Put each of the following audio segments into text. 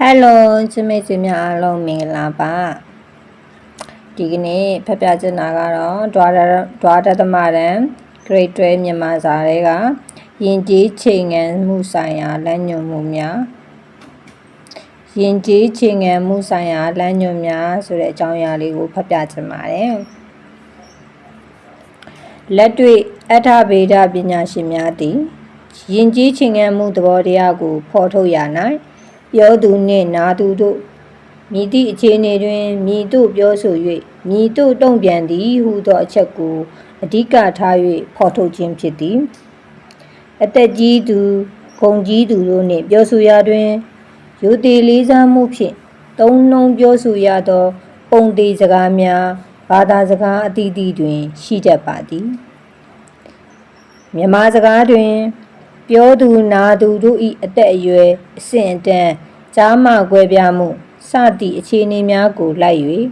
ဟယ်လိုချစ်မိတ်ဆွေများအားလုံးမင်္ဂလာပါဒီကနေ့ဖတ်ပြချင်တာကတော့ဒွါရဒွါရသမရန် grade 12မြန်မာစာတွေကယဉ်ကျေးချိန်ငံမှုဆိုင်ရာလမ်းညွှန်မှုများယဉ်ကျေးချိန်ငံမှုဆိုင်ရာလမ်းညွှန်များဆိုတဲ့အကြောင်းအရာလေးကိုဖတ်ပြချင်ပါတယ်လက်တွေ့အထာဗေဒပညာရှင်များသည်ယဉ်ကျေးချိန်ငံမှုသဘောတရားကိုဖော်ထုတ်ရ၌ ပြောသူနှင့်နာသူတို့မိသည့်အခြေအနေတွင်မိတို့ပြောဆို၍မိတို့တုံ့ပြန်သည်ဟုသောအချက်ကိုအဓိကထား၍ဖော်ထုတ်ခြင်းဖြစ်သည်အသက်ကြီးသူဂုံကြီးသူတို့နှင့်ပြောဆိုရာတွင်ယူတည်လေးစားမှုဖြင့်သုံးနှုံပြောဆိုရသော ပုံသေးစကားများဘာသာစကားအသီးသီးတွင် ရှိတတ်ပါသည်မြန်မာစကားတွင် ပြောသူနာသူတို့၏အသက်အရွယ်အဆင့်အတန်းကြားမှကွဲပြားမှုစသည့်အခြေအနေများကိုလိုက်၍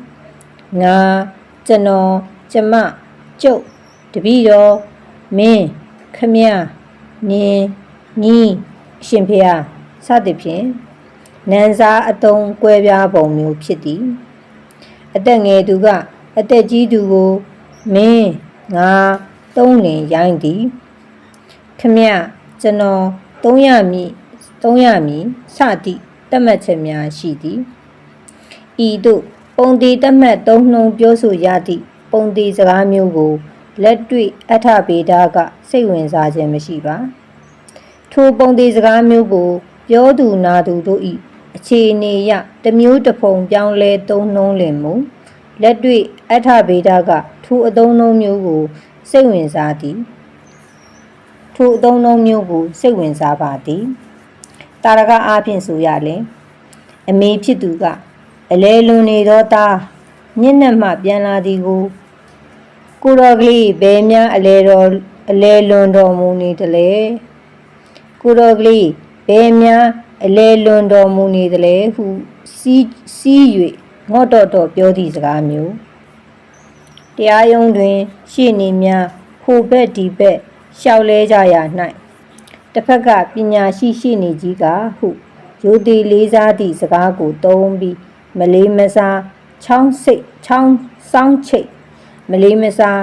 ငါကျွန်တော်ကျမကျုပ်တပည့်တော်မင်းခမရနင်းညီအရှင်ဖေဟာစသဖြင့်နန်းစားအတုံးကွဲပြားပုံမျိုးဖြစ်သည်အသက်ငယ်သူကအသက်ကြီးသူကိုမင်းငါသုံးလင်ရိုင်းသည်ခမရ ကျွန်တော်300မိ300မိစသည့်တတ်မှတ်ချက်များရှိသည်ဤသို့ပုံသေးတတ်မှတ်သုံးနှုံပြောဆိုရသည့်ပုံသေးစကားမျိုးကိုလက်တွေ့အထဗေဒကစိတ်ဝင်စားခြင်းမရှိပါထိုပုံသေးစကားမျိုးကို ပြောသူနာသူတို့၏အခြေအနေအရတစ်မျိုးတစ်ဖုံပြောင်းလဲသုံးနှုံးလင်မူလက်တွေ့အထဗေဒကထိုအသုံးနှုံးမျိုးကို စိတ်ဝင်စားသည် ထိုအသုံးနှုံးမျိုးကိုစိတ်ဝင်စားပါသည်တာရကအားဖြင့်ဆိုရလင်အမေဖြစ်သူကအလဲလွန်နေသောသားညစ်နှက်မှပြန်လာသည်ကိုကိုတော်ကလေးဘယ်များအလဲတော်အလဲလွန်တော်မူနေတလဲကိုတော်ကလေးဘယ်များအလဲလွန်တော်မူနေတလဲဟုစီးစီး၍ငေါ့တော့တော့ပြောသည့်စကားမျိုးတရားရုံးတွင် ရှေ့နေများခိုဘက်ဒီဘက် ရှောက်လဲကြရာ၌တစ်ဖက်ကပညာရှိရှိနေကြီးကဟုရိုသေလေးစားသည့်စကားကိုသုံးပြီးမလေးမစားချောင်းစိတ်ချောင်းစောင်းချိတ်မလေးမစား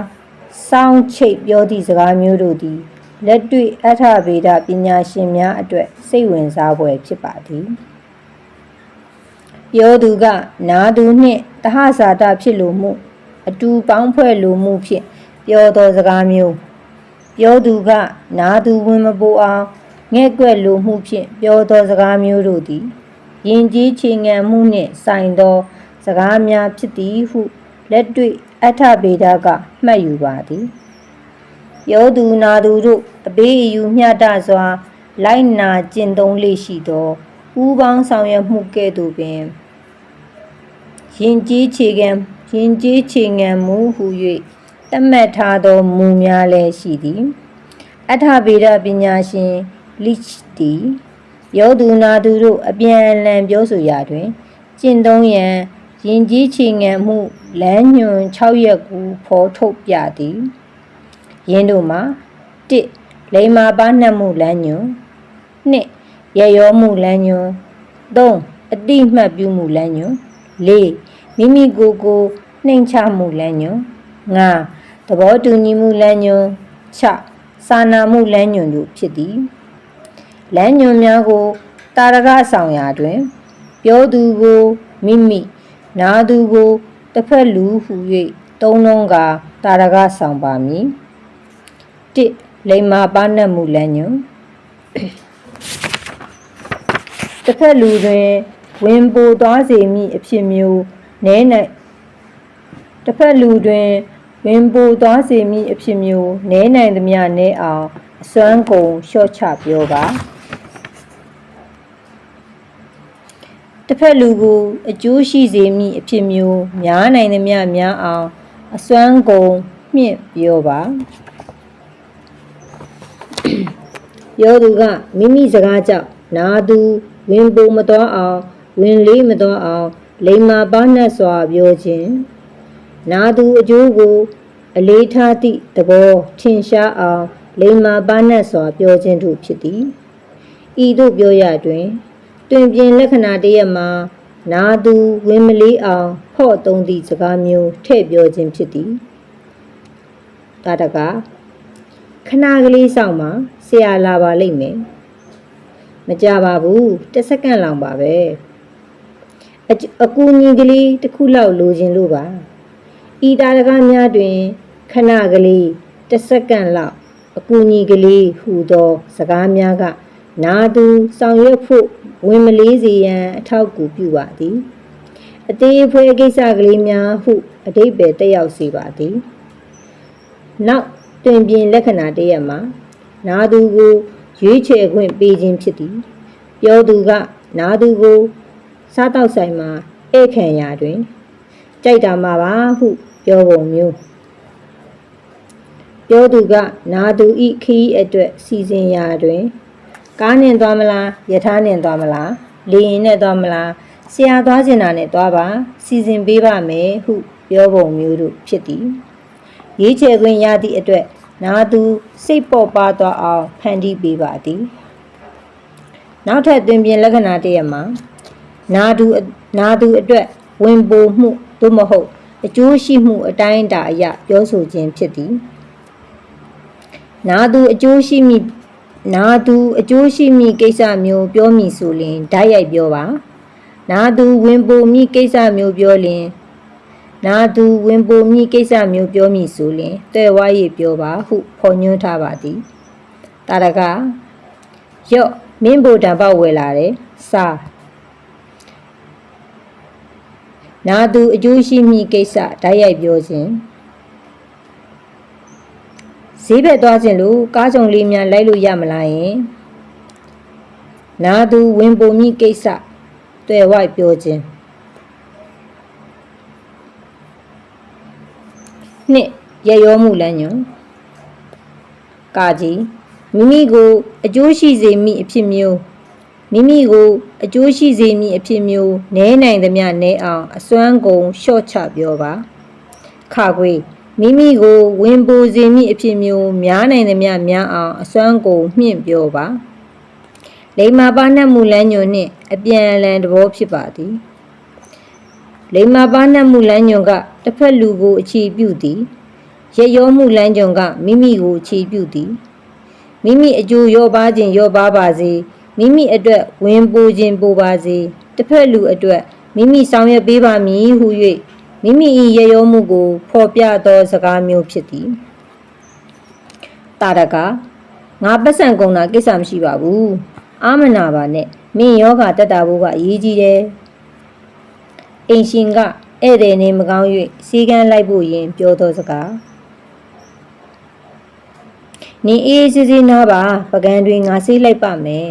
စောင်းချိတ်ပြောသည့်စကားမျိုးတို့သည်လက်တွေ့အထဗေဒပညာရှင်များအတွက်စိတ်ဝင်စားဖွယ်ဖြစ်ပါသည်ပြောသူကနာသူနှင့်တဟဇာတဖြစ်လိုမှုအတူပေါင်းဖွဲ့လိုမှုဖြင့်ပြောသောစကားမျိုး ပြောသူက နာသူဝင်မပိုအောင်ငဲ့ကွက်လိုမှုဖြင့်ပြောသောစကားမျိုးတို့သည်ယဉ်ကျေးချေငံမှုနှင့်ဆိုင်သော စကားများဖြစ်သည်ဟုလက်တွေ့အထဗေဒကမှတ်ယူပါသည်ယောသူနာသူတို့အဘေးအယူမျှတစွာ လိုက်နာကျင့်သုံးလေရှိသောဥပေါင်းဆောင်ရွက်မှုကဲ့သို့ပင်ယဉ်ကျေးချေငံယဉ်ကျေးချေငံမှုဟု၍ တတ်မှတ်ထားသောမူများလည်းရှိသည်အထဗေဒပညာရှင်လိချတီယောသူနာသူတို့အပြန်အလှန်ပြောဆိုရာတွင်ကျင့်သုံးရန်ယဉ်ကျေးချေငံမှုလမ်းညွန်6ရက်ကိုဖော်ထုတ်ပြသည်ယင်းတို့မှာ1လိမ္မာပါနှံ့မှုလမ်းညွန်2ရရောမှုလမ်းညွန်3အတိမှတ်ပြုမှုလမ်းညွန်4မိမိကိုယ်ကိုနှိမ်ချမှုလမ်းညွန်5 သဘောတူညီမှုလမ်းညွန်6စာနာမှုလမ်းညွန်တို့ဖြစ်သည်လမ်းညွန်များကိုတာရကဆောင်ရာတွင် ပြောသူကိုမိမိနာသူကိုတစ်ဖက်လူဟု၍သုံးလုံးကတာရကဆောင်ပါမည်1လိမ္မာပါနှက်မှုလမ်းညွန်တစ်ဖက်လူတွင်ဝင်ပိုသွားစေမည့်အဖြစ်မျိုးနဲနိုင်တစ်ဖက်လူတွင် ဝင်ပိုသွားစေမည့်အဖြစ်မျိုးနဲနိုင်သမျှနဲအောင်အစွမ်းကုန်လျှော့ချပြောပါတစ်ဖက်လူကိုအကျိုးရှိစေမည့်အဖြစ်မျိုးများနိုင်သမျှများအောင်အစွမ်းကုန်မြင့်ပြောပါပြောသူကမိမိစကားကြောင့်နာသူဝင်ပုံမတော်အောင်ဝင်လေးမတော်အောင်လိမ္မာပါနှက်စွာပြောခြင်း နာသူအကျိုးကို အလေးထားသည့်သဘောထင်ရှားအောင်လိမ္မာပါနှက်စွာပြောခြင်းတို့ဖြစ်သည်ဤသို့ပြောရတွင်တတွင်ပြင်လက္ခဏာတရက်မှာနာသူဝင်မလေးအောင်ဖော့သုံးသည့်စကားမျိုးထည့်ပြောခြင်းဖြစ်သည်တာတကခဏကလေးစောင့်မှာဆရာလာပါလိမ့်မယ်မကြပါဘူးတစ်စက္ကန့်လောက်ပါပဲအကျအကူညီကလေးတစ်ခုလောက်လိုချင်လို့ပါ ဤတာတကများတွင်ခဏကလေးတစ်စက္ကန့်လောက်အကူညီကလေးဟူသော စကားများက နာသူဆောင်ရွက်ဖို့ဝင်မလေးစေရန်အထောက်အကူပြုပါသည်အသေးအဖွဲကိစ္စကလေးများဟုအတိတ်ပဲတက်ရောက်စေပါသည်နောက်တွင်ပြင်လက္ခဏာတရက်မှာနာသူကိုရွေးချယ်ခွင့်ပေးခြင်းဖြစ်သည် ပြောသူက နာသူကိုစားတောက်ဆိုင်မှာဧည့်ခံရာတွင်ကြိုက်တာမှာပါဟု ပြောပုံမျိုးပြောသူကနာသူဤခီးအတွက်စီစဉ်ရာတွင် ကားနဲ့သွားမလားယထာနဲ့သွားမလားလေရင်နဲ့သွားမလားဆရာသွားကျင်တာနဲ့သွားပါ စီစဉ်ပေးပါမယ်ဟုပြောပုံမျိုးတို့ဖြစ်သည်ရေးချယ်ခွင့်ရသည့်အတွက်နာသူစိတ်ပေါ်ပါသွားအောင်ဖန်တီးပေးပါသည်နောက်ထပ်တွင်ပြင်လက္ခဏာတစ်ရက်မှာနာသူနာသူအတွက်ဝင်ပိုမှုသို့မဟုတ် အကျိုးရှိမှုအတိုင်းအတာအရပြောဆိုခြင်းဖြစ်သည်နာသူအကျိုးရှိမိနာသူအကျိုးရှိမိကိစ္စမျိုးပြောမိဆိုရင်ဓာတ်ရိုက်ပြောပါနာသူဝင်ပိုမိကိစ္စမျိုးပြောရင်နာသူဝင်ပိုမိကိစ္စမျိုးပြောမိဆိုရင်တဲ့ဝါရေးပြောပါဟုဖော်ညွှန်းထားပါသည်တာရကရော့မင်းဘိုတံပေါက်ဝယ်လာတယ်စာ နာသူအကျိုးရှိမိကိစ္စဓာတ်ရိုက်ပြောခြင်းဈေးဘက်သွားခြင်းလို့ကားကြုံလေးများလိုက်လို့ရမလားယင်နာသူဝင်ပုံမိကိစ္စတွေ့ဝိုက်ပြောခြင်းနှစ်ရရောမှုလမ်းညွန်ကာကြီးမိမိကိုအကျိုးရှိစေမိအဖြစ်မျိုး မိမိကိုအကျိုးရှိစေမိအဖြစ်မျိုးနဲနိုင်သမျှနဲအောင်အစွမ်းကုန်လျှော့ချပြောပါခါခွေမိမိကိုဝင်ပူစေမိအဖြစ်မျိုးများနိုင်သမျှများအောင်အစွမ်းကုန်မြင့်ပြောပါလိမ္မာပါနှက်မှုလမ်းညွန်နှင့်အပြန်အလှန်တဘောဖြစ်ပါသည်လိမ္မာပါနှက်မှုလမ်းညွန်ကတစ်ဖက်လူကိုအခြေပြုသည်ရရောမှုလမ်းညွန်ကမိမိကိုအခြေပြုသည်မိမိအကျိုးရောပါခြင်းရောပါပါစေ မိမိအတွက်ဝင်ပူခြင်းပူပါစေတစ်ဖက်လူအတွက်မိမိဆောင်ရွက်ပေးပါမည်ဟု၍မိမိ၏ရရောမှုကိုဖော်ပြသောစကားမျိုးဖြစ်သည်တာရကငါပတ်စံကုန်တာကိစ္စမရှိပါဘူးအာမနာပါနဲ့မင်းယောဂတက်တာဘိုးကအရေးကြီးတယ်အိမ်ရှင်ကဧည့်သည်နေမကောင်း၍စီကန်းလိုက်ဖို့ရင်ပြောသောစကားနင်အေးစစ်စစ်နားပါပကံတွင်ငါဆေးလိုက်ပါမယ်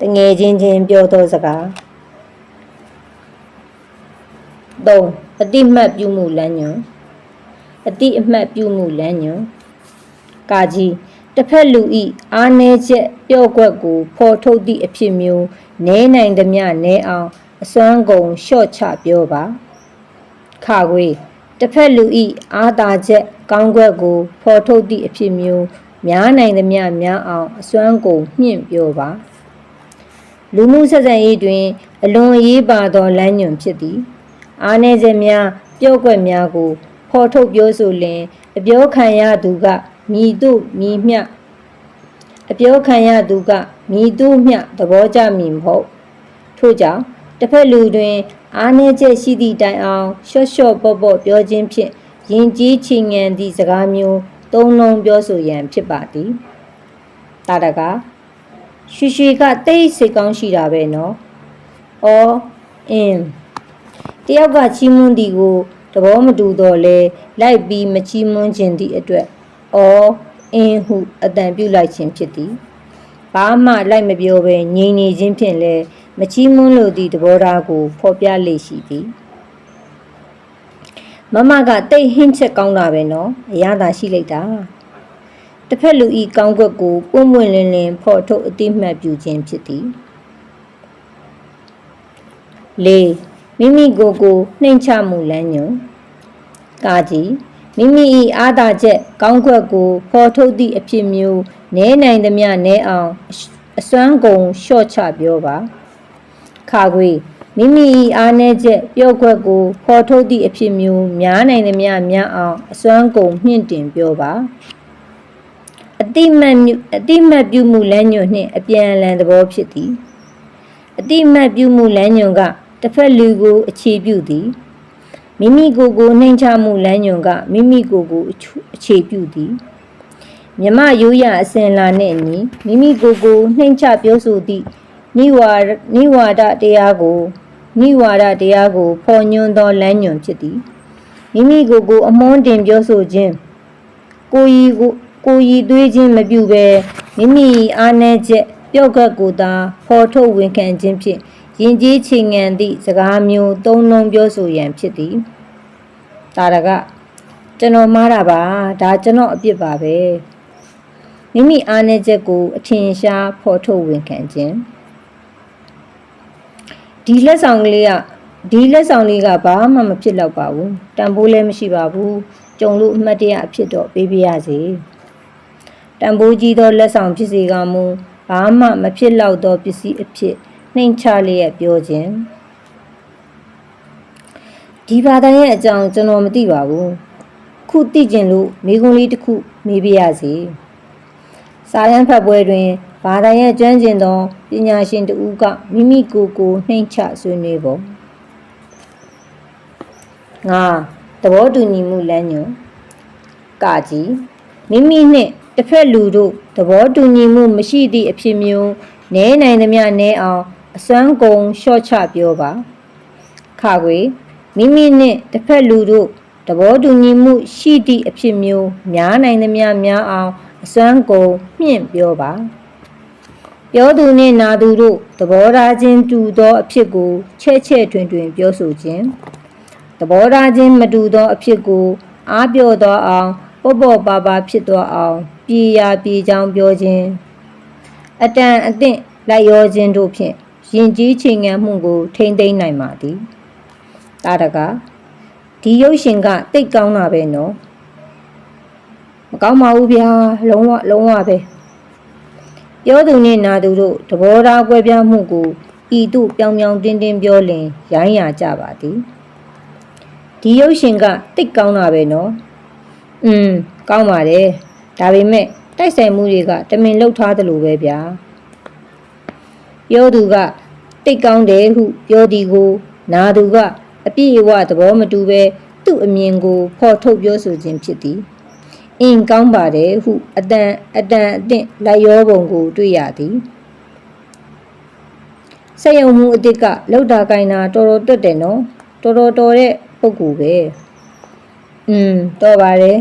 တငယ်ချင်းချင်းပြောသောစကား3အတိမတ်ပြုမှုလမ်းညွန်အတိအမှတ်ပြုမှုလမ်းညွန်ကာကြီးတစ်ဖက်လူဤအားနည်းချက်ပျော့ကွက်ကိုဖော်ထုတ်သည့်အဖြစ်မျိုးနဲနိုင်သမျှနဲအောင်အစွမ်းကုန်လျှော့ချပြောပါခါခွေတစ်ဖက်လူဤအားသာချက်ကောင်းကွက်ကိုဖော်ထုတ်သည့်အဖြစ်မျိုးများနိုင်သမျှများအောင်အစွမ်းကုန်မြင့်ပြောပါ လူမှုဆက်ဆံရေးတွင် အလွန်အရေးပါသောလမ်းညွန်ဖြစ်သည် အားနည်းချက်များပျော့ကွက်များကိုဖော်ထုတ်ပြောဆိုလင်အပြောခံရသူကမြည်တို့မြည်မျှအပြောခံရသူကမြည်တို့မျှသဘောကျမည်မဟုတ်ထို့ကြောင့်တစ်ဖက်လူတွင် အားနည်းချက်ရှိသည့်တိုင်အောင်ရှော့ရှော့ပေါ့ပေါ့ပြောခြင်းဖြင့်ယဉ်ကျေးချီငန်သည့်စကားမျိုးသုံးလုံးပြောဆိုရန်ဖြစ်ပါသည်တာတက ရွှေရွှေကတိတ်စိတ်ကောင်းရှိတာပဲနော်။အော်အင်းတယောက်ကချီးမွမ်းသည်ကိုသဘောမတူတော့လဲလိုက်ပြီးမချီးမွမ်းခြင်းသည့်အတွက်အော်အင်းဟုအတန်ပြုလိုက်ခြင်းဖြစ်သည်ဘာမှလိုက်မပြောဘဲငြိမ်နေခြင်းဖြင့်လဲမချီးမွမ်းလိုသည့်သဘောထားကိုဖော်ပြလေရှိသည်မမကတိတ်ဟင်းချက်ကောင်းတာပဲနော်အရသာရှိလိုက်တာ တစ်ဖက်လူဤကောင်းကွက်ကိုပွင့်ပွင့်လင်းလင်းဖော်ထုတ်အတိမတ်ပြုခြင်းဖြစ်သည်၄မိမိကိုယ်ကိုနှိမ်ချမှုလမ်းညွန်ကာကြီးမိမိ၏အာသာချက်ကောင်းကွက်ကိုဖော်ထုတ်သည့်အဖြစ်မျိုးနဲနိုင်သမျှနဲအောင်အအစွမ်းကုန်လျှော့ချပြောပါခါခွေမိမိ၏အားနည်းချက်ပြော့ခွက်ကိုဖော်ထုတ်သည့်အဖြစ်မျိုးများနိုင်သမျှများအောင်အစွမ်းကုန်မြင့်တင်ပြောပါ အတိမတ်မြအတိမတ်ပြုမှုလမ်းညွှန်နှင့်အပြန်အလှန်သဘောဖြစ်သည်အတိမတ်ပြုမှုလမ်းညွှန်ကတစ်ဖက်လူကိုအခြေပြုသည်မိမိကိုယ်ကိုနှိမ်ချမှုလမ်းညွှန်ကမိမိကိုယ်ကိုအခြေပြုသည်မြမရိုးရအစဉ်လာနှင့်အညီမိမိကိုယ်ကိုနှိမ်ချပြောဆိုသည့်နိဝါနိဝါဒတရားကိုနိဝါဒတရားကိုဖော်ညွှန်းသောလမ်းညွှန်ဖြစ်သည်မိမိကိုယ်ကိုအမွှန်းတင်ပြောဆိုခြင်းကိုယ်ဤကို ကိုယ်ဤသွေးခြင်းမပြုဘဲမိမိအားနည်းချက်ပြော့ကပ်ကိုသာဖော်ထုတ်ဝန်ခံခြင်းဖြင့်ယဉ်ကျေးချေငံသည့်စကားမျိုးသုံးလုံးပြောဆိုရန်ဖြစ်သည်တာရကကျွန်တော်မှားတာပါဒါကျွန်တော်အပြစ်ပါပဲမိမိအားနည်းချက်ကိုအထင်ရှားဖော်ထုတ်ဝန်ခံခြင်းဒီလက်ဆောင်ကလေးကဒီလက်ဆောင်လေးကဘာမှမဖြစ်တော့ပါဘူးတန်ဖိုးလည်းမရှိပါဘူးကြုံလို့အမှတ်တရအဖြစ်တော့ပေးပြရစေ တန်ဖိုးကြီးသောလက်ဆောင်ဖြစ်စေကမူဘာမှမဖြစ်တော့သောပစ္စည်းအဖြစ်နှိမ်ချလျက်ပြောခြင်းဒီဘာသာရဲ့အကြောင်းကျွန်တော်မသိပါဘူးခုသိကျင်လို့မိကုံးလေးတစ်ခုမေးပြရစီစာရန်ဖတ်ပွဲတွင်ဘာသာရဲ့ကျွမ်းကျင်သောပညာရှင်တဦးကမိမိကိုယ်ကိုနှိမ်ချဆွေးနွေးပုံငါသဘောတူညီမှုလမ်းညွန်ကကြီးမိမိနှင့် တစ်ဖက်လူတို့သဘောတူညီမှုမရှိသည့်အဖြစ်မျိုးနဲနိုင်သမျှနဲအောင်အစွမ်းကုန်လျှော့ချပြောပါခါခွေမိမိနှင့်တစ်ဖက်လူတို့သဘောတူညီမှုရှိသည့်အဖြစ်မျိုးများနိုင်သမျှများအောင်အစွမ်းကုန်မြင့်ပြောပါပြောသူနှင့်နာသူတို့သဘောထားချင်းတူသောအဖြစ်ကိုချဲ့ချဲ့ထွင်ထွင်ပြောဆိုခြင်းသဘောထားချင်းမတူသောအဖြစ်ကိုအားပြောသောအောင်ပေါ့ပေါ့ပါပါဖြစ်သောအောင် ပြေရာပြေချောင်းပြောခြင်းအတန်အသင့်လိုက်ရောခြင်းတို့ဖြင့်ယဉ်ကျေးချိန်ငံမှုကို ထိမ့်သိမ့်နိုင်ပါသည်တာတကဒီရုပ်ရှင်ကတိတ်ကောင်းတာပဲနော်မကောင်းပါဘူးဗျာလုံးဝလုံးဝပဲပြောသူနဲ့နာသူတို့သဘောထားကွဲပြားမှုကိုဤသို့ပြောင်ပြောင်တင်းတင်းပြောလင်ရိုင်းရကြပါသည်ဒီရုပ်ရှင်ကတိတ်ကောင်းတာပဲနော်อืมကောင်းပါတယ် ဒါပေမဲ့တိုက်ဆိုင်မှုတွေကတမင်လှုပ်ထားသလိုပဲဗျာပြောသူကတိတ်ကောင်းတယ်ဟုပြောသည်ကိုနာသူကအပြည့်အဝသဘောမတူပဲသူ့အမြင်ကိုဖော်ထုတ်ပြောဆိုခြင်းဖြစ်သည်အင်းကောင်းပါတယ်ဟုအတန်အတန်အသင့်လိုက်ရောပုံကိုတွေ့ရသည်ဆက်ယုံမှုအစ်စ်ကလောက်တာကိုင်းတာတော်တော်တွတ်တယ်နော်တော်တော်တော်တဲ့ပုံကူပဲอืมတော်ပါတယ်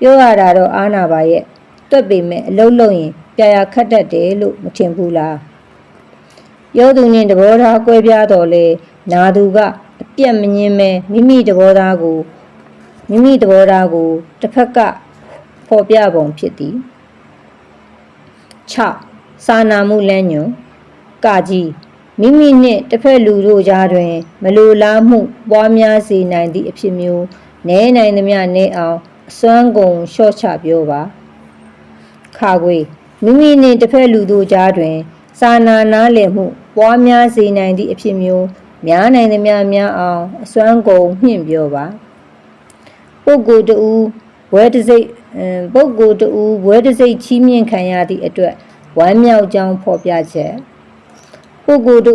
ပြောရတာတော့အားနာပါရဲ့တွတ်ပေမဲ့အလုံးလုံးရင်ပြာရခတ်တတ်တယ်လို့မထင်ဘူးလားပြောသူနဲ့တဘောထားကွဲပြားတော်လေနာသူကအပြက်မငင်းမဲ့မိမိတဘောသားကိုမိမိတဘောသားကိုတစ်ဖက်ကဖော်ပြပုံဖြစ်သည်6စာနာမှုလမ်းညွန်ကကြီးမိမိနှင့်တစ်ဖက်လူတို့ကြားတွင် မလိုလားမှုပွားများစေနိုင်သည့်အဖြစ်မျိုးနဲနိုင်သမျှနဲအောင် အစွမ်းကုန်လျှော့ချပြောပါခါခွေမိမိနှင့်တစ်ဖက်လူတို့ကြားတွင် စာနာနားလည်မှု ပွားများစေနိုင်သည့်အဖြစ်မျိုးများနိုင်သမျှများအောင်အစွမ်းကုန်မြင့်ပြောပါပုဂ္ဂိုလ်တူဘွဲတစိတ်ပုဂ္ဂိုလ်တူဘွဲတစိတ်ချီးမြှင့်ခံရသည့်အတွက်ဝမ်းမြောက်ကြောင်းဖော်ပြချက်ပုဂ္ဂိုလ်တူ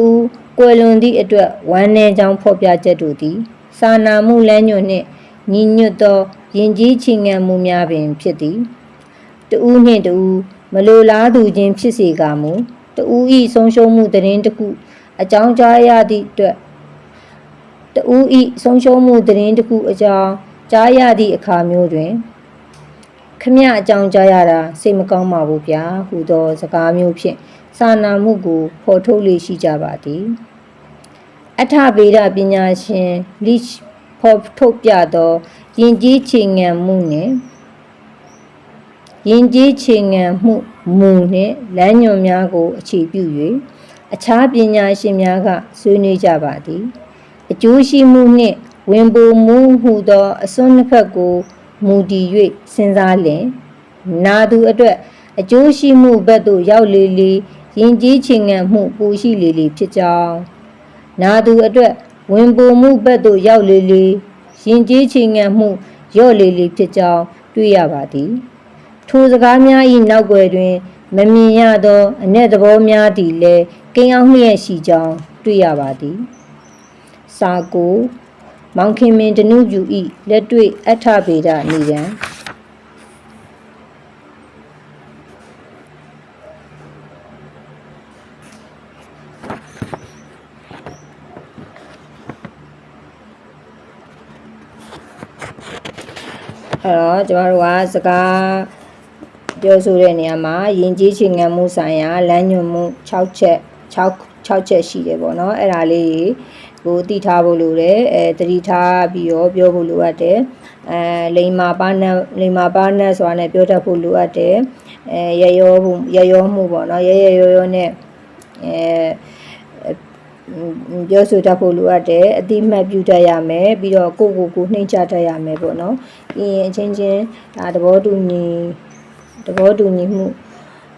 ကွယ်လွန်သည့်အတွက်ဝမ်းနည်းကြောင်းဖော်ပြချက်တို့သည် စာနာမှုလမ်းညွှန်နှင့်ညီညွတ်သော ယဉ်ကျေးချီငံမှုများပင်ဖြစ်သည်တူနှင့်တူမလိုလားသူချင်းဖြစ်စေကမူတူဤဆုံးရှုံးမှုတရင်တစ်ခုအကြောင်းကြားရသည့်အတွက်တူဤဆုံးရှုံးမှုတရင်တစ်ခုအကြောင်းကြားရသည့်အခါမျိုးတွင်ခမအကြောင်းကြားရတာစိတ်မကောင်းပါဘူးဗျာဟူသောစကားမျိုးဖြင့်စာနာမှုကိုဖော်ထုတ်လေရှိကြပါသည်အထဗေဒပညာရှင်လိဖော်ထုတ်ပြသော ယဉ်ကျေးချေငံမှုနှင့်ယဉ်ကျေးချေငံမှုမူနှင့်လမ်းညွှန်များကို အခြေပြု၍အခြားပညာရှင်များကဆွေးနွေးကြပါသည်အကျိုးရှိမှုနှင့်ဝင်ပိုမှုဟုသော အစွန်းနှစ်ဖက်ကိုမူတည်၍စဉ်းစားလင်နာသူအတွက်အကျိုးရှိမှုဘက်သို့ရောက်လေလေယယဉ်ကျေးချင်ငံမှုပူရှိလေလေဖြစ်ကြောင်းနာသူအတွက်ဝင်ပူမှုဘက်သို့ရောက်လေလေ ယဉ်ကျေးချင်ငံမှုရော့လေလေဖြစ်ကြောင်းတွေ့ရပါသည်ထိုစကားများ၏နောက်ွယ်တွင် မမြင်ရသောအ내သဘောများသည်လည်းကိန်းအောင်လျက်ရှိကြောင်းတွေ့ရပါသည်စာကိုမောင်ခင်မင်တနုပြူဤလက်တွေ့အထဗေဒနေရ ကျမတို့ကစကားပြောဆိုတဲ့နေရာမှာယဉ်ကျေးချင်ငံမှုဆိုင်ရာလမ်းညွှန်မှု6ချက်6 6ချက်ရှိတယ်ပေါ့နော်အဲ့ဒါလေးကိုတည်ထားဖို့လိုတယ်အဲတတိထားပြီးတော့ပြောဖို့လိုအပ်တယ်အဲလိမ္မာပါနတ်လိမ္မာပါနတ်ဆိုတာနဲ့ပြောတတ်ဖို့လိုအပ်တယ်အဲရရောမှုရရောမှုပေါ့နော်ရရရောရောနဲ့အဲ ပြောဆိုတတ်ဖို့လိုအပ်တယ်အတိအမှတ်ပြုတတ်ရမယ်ပြီးတော့ကိုယ့်ကိုယ်ကိုနှိမ့်ချတတ်ရမယ်ပေါ့နော်ပြီးရင်အချင်းချင်းဒါသဘောတူညီသဘောတူညီမှု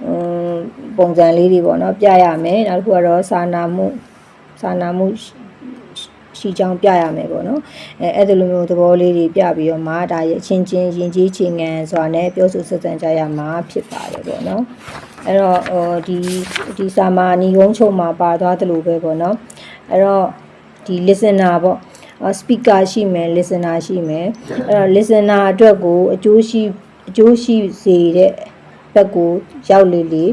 အမ်ပုံစံလေးတွေပေါ့နော်ပြရမယ်နောက်တစ်ခုကတော့စာနာမှုစာနာမှုရှိရှိချောင်းပြရမယ်ပေါ့နော်အဲအဲ့ဒီလိုမျိုးသဘောလေးတွေပြပြီးတော့မှဒါရဲ့အချင်းချင်းယဉ်ကျေးချင်ငံဆိုတာနဲ့ပြောဆိုဆက်ဆံကြရမှာဖြစ်ပါတယ်ပေါ့နော် အဲ့တော့ဟိုဒီဒီစာမာညီကုန်းချုံမှာပါသွားတယ်လို့ပဲပေါ့နော်အဲ့တော့ဒီ listener ပေါ့အော် speaker ရှိမယ် listener ရှိမယ်အဲ့တော့ listener အတွက်ကိုအကျိုးရှိအကျိုးရှိစေတဲ့ ဘက်ကိုရောက်လေလေ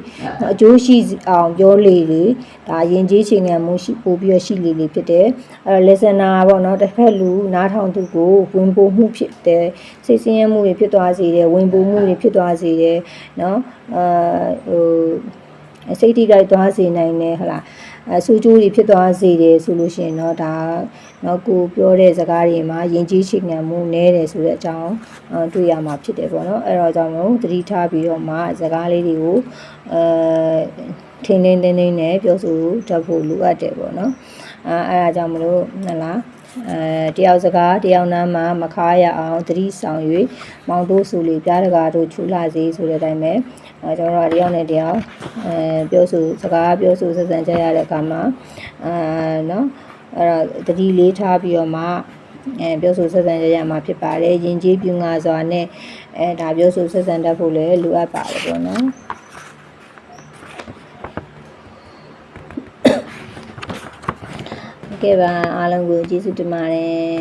အကျိုးရှိအောင်ပြောလေလေဒါယဉ်ကျေးချင်ငံမှုရှိပို့ပြီးတော့ရှိလေလေဖြစ်တယ်အဲ့တော့ listener ပေါ့နော်တစ်ဖက်လူနားထောင်သူကိုဝင်ပို့မှုဖြစ်တယ်စိတ်ဆင်းရဲမှုတွေဖြစ်သွားစေတယ်ဝင်ပို့မှုတွေဖြစ်သွားစေတယ်နော်အာဟိုစိတ်ထိခိုက်သွားစေနိုင်တယ်ဟလား အဲဆူကျိုးတွေဖြစ်သွားစေတယ်ဆိုလို့ရှိရင်တော့ဒါတော့ကိုပြောတဲ့စကားတွေမှာယဉ်ကျေးချင်ငံမှုနည်းတယ်ဆိုတဲ့အကြောင်းအတွေ့ရမှာဖြစ်တယ်ပေါ့နော်အဲ့တော့ကြောင့်မို့သတိထားပြီးတော့မှစကားလေးတွေကိုအဲထင်းထင်းတင်းတင်းနဲ့ပြောဆိုတတ်ဖို့လိုအပ်တယ်ပေါ့နော်အဲအဲ့ဒါကြောင့်မလို့ဟလား အဲတယောက်စကားတယောက်နားမှာမခါရအောင်သတိဆောင်၍မောင်တို့ဆူလီပြားတကာတို့ချူလာစေဆိုတဲ့အတိုင်းပဲအဲကျွန်တော်တို့ကတယောက်နဲ့တယောက်အဲပြောဆိုစကားပြောဆိုဆက်ဆံကြရတဲ့အခါမှာအာနော်အဲ့တော့သတိလေးထားပြီးတော့မှအဲပြောဆိုဆက်ဆံကြရမှာဖြစ်ပါတယ်ယဉ်ကျေးပြူငါစွာနဲ့အဲဒါပြောဆိုဆက်ဆံတတ်ဖို့လည်းလိုအပ်ပါတယ်ပေါ့နော် ကဲပါအားလုံးကိုကျေးဇူးတင်ပါတယ်